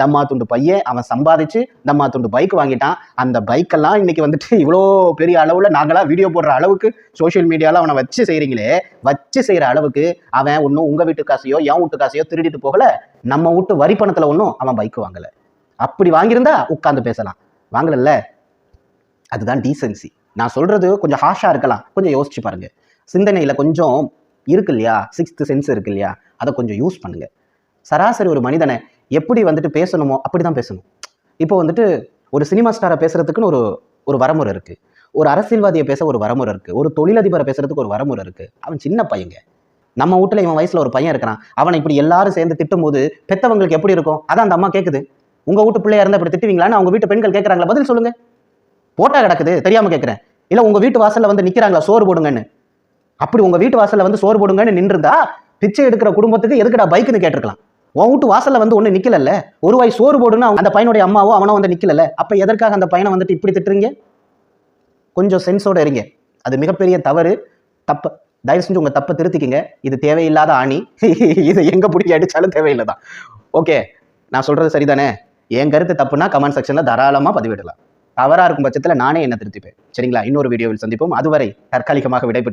தம்மா துண்டு பையன் அவன் சம்பாதிச்சு தம்மா துண்டு பைக் வாங்கிட்டான். அந்த பைக்கெல்லாம் இன்னைக்கு வந்துட்டு இவ்வளோ பெரிய அளவுல நாங்களா வீடியோ போடுற அளவுக்கு சோஷியல் மீடியால அவனை வச்சு செய்கிறீங்களே வச்சு செய்யற அளவுக்கு அவன் ஒன்றும் உங்க வீட்டு காசையோ என் வீட்டு காசையோ திருடிட்டு போகல. நம்ம வீட்டு வரி பணத்துல ஒன்றும் அவன் பைக் வாங்கல. அப்படி வாங்கியிருந்தா உட்காந்து பேசலாம். வாங்கலல்ல? அதுதான் டீசென்சி நான் சொல்றது கொஞ்சம் ஹாஷா இருக்கலாம். கொஞ்சம் யோசிச்சு பாருங்க. சிந்தனையில கொஞ்சம் இருக்கு இல்லையா? சிக்ஸ்த் சென்ஸ் இருக்கு இல்லையா? அதை கொஞ்சம் யூஸ் பண்ணுங்க. சராசரி ஒரு மனிதனை எப்படி வந்துட்டு பேசணுமோ அப்படி தான் பேசணும். இப்போ வந்துட்டு ஒரு சினிமா ஸ்டாரை பேசுறதுக்குன்னு ஒரு ஒரு வரமுறை இருக்குது ஒரு அரசியல்வாதியை பேச ஒரு வரமுறை இருக்குது ஒரு தொழிலதிபரை பேசுறதுக்கு ஒரு வரமுறை இருக்குது அவன் சின்ன பையங்க. நம்ம வீட்டுல இவன் வயசுல ஒரு பையன் இருக்கிறான். அவனை இப்படி எல்லாரும் சேர்ந்து திட்டும் போது பெத்தவங்களுக்கு எப்படி இருக்கும்? அதான் அந்த அம்மா கேட்குது உங்கள் வீட்டு பிள்ளையா இருந்தால் இப்படி திட்டுவீங்களான்னு அவங்க வீட்டு பெண்கள் கேட்குறாங்களா பதில் சொல்லுங்கள் போட்டா கிடக்குது. தெரியாமல் கேட்குறேன் இல்லை உங்கள் வீட்டு வாசலில் வந்து நிற்கிறாங்களா சோறு போடுங்கன்னு. அப்படி உங்கள் வீட்டு வாசலில் வந்து சோறு போடுங்கன்னு நின்றுருந்தா பிச்சை எடுக்கிற குடும்பத்துக்கு எதுக்கடா பைக்குன்னு கேட்டிருக்கலாம். உன் வீட்டு வாசல்ல வந்து ஒண்ணு நிக்கல ஒரு வாய் சோறு போடுன்னு அவங்க- அந்த பையனுடைய அம்மாவோ அவனோ வந்து நிக்கல அப்ப எதற்காக அந்த பையனை வந்துட்டு இப்படி திட்டுறீங்க? கொஞ்சம் சென்ஸோட இருங்க. அது மிகப்பெரிய தவறு தப்பு. தயவு செஞ்சு உங்க தப்பை திருத்திக்கிங்க. இது தேவையில்லாத ஆணி. இது எங்க பிடிக்க அடிச்சாலும் தேவையில்லை தான் ஓகே நான் சொல்றது சரிதானே? என் கருத்து தப்புனா கமெண்ட் செக்ஷன்ல தாராளமா பதிவிடலாம். தவறா இருக்கும் பட்சத்துல நானே என்ன திருத்திப்பேன். சரிங்களா? இன்னொரு வீடியோவில் சந்திப்போம். அதுவரை தற்காலிகமாக விடைபெற்று